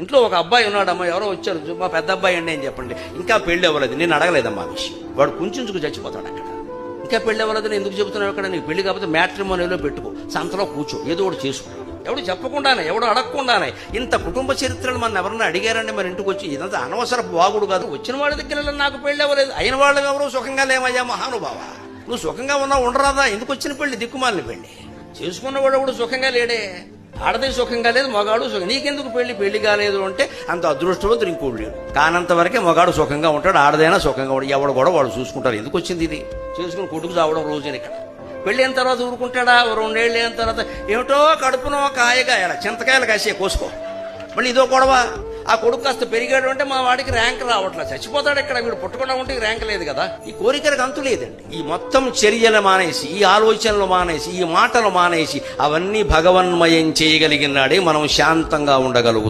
ఇంట్లో ఒక అబ్బాయి ఉన్నాడమ్మా ఎవరో వచ్చారు మా పెద్ద అబ్బాయి అండి అని చెప్పండి. ఇంకా పెళ్ళి అవ్వలేదు నేను అడగలేదమ్మా విషయం. వాడు కుంచుకు చచ్చిపోతాడు అక్కడ. ఇంకా పెళ్ళి అవ్వలేదని ఎందుకు చెబుతున్నావు అక్కడ? నీకు పెళ్ళి కాకపోతే మ్యాట్రిమోనీలో పెట్టుకో. సంతలో కూర్చో ఏదో ఒకటి చేసుకో. ఎవడు చెప్పకుండానే ఎవడు అడగకుండానే ఇంత కుటుంబ చరిత్రలు మన ఎవరన్నా అడిగారండి మన ఇంటికి వచ్చి? ఇదంతా అనవసర బాగుడు కాదు. వచ్చిన వాళ్ళ దగ్గర నాకు పెళ్ళి అవ్వలేదు. అయిన వాళ్ళు ఎవరు సుఖంగా లేమయ్యా మహానుభావ. నువ్వు సుఖంగా ఉన్నావు ఉండరాదా? ఎందుకు వచ్చిన పెళ్ళి దిక్కుమాలిన పెళ్ళి చేసుకున్నవాడు కూడా సుఖంగా లేడే. ఆడది సుఖంగా లేదు మగాడు సుఖం. నీకెందుకు పెళ్ళి? పెళ్ళి కాలేదు అంటే అంత అదృష్టవంతుడు ఇంకోడు లేడు. కానంత వరకే మగాడు సుఖంగా ఉంటాడు ఆడదైనా సుఖంగా ఉంటాడు. ఎవడు కూడా వాడు చూసుకుంటారు. ఎందుకు వచ్చింది ఇది? చేసుకుని కొడుకు చావడం రోజున ఇక్కడ. పెళ్ళి అయిన తర్వాత ఊరుకుంటాడా? రెండేళ్ళు అయిన తర్వాత ఏమిటో కడుపునో కాయగా చింతకాయలు కాసే కోసుకో. మళ్ళీ ఇదో గొడవ. ఆ కొడుకు కాస్త పెరిగాడు అంటే మా వాడికి ర్యాంక్ రావట్లా. చచ్చిపోతాడు ఇక్కడ వీడు పుట్టకుండా ఉంటే ర్యాంక్ లేదు కదా. ఈ కోరికలకు అంతు లేదండి. ఈ మొత్తం చర్యలు మానేసి ఈ ఆలోచనలు మానేసి ఈ మాటలు మానేసి అవన్నీ భగవన్మయం చేయగలిగినాడే మనం శాంతంగా ఉండగలుగుతాం.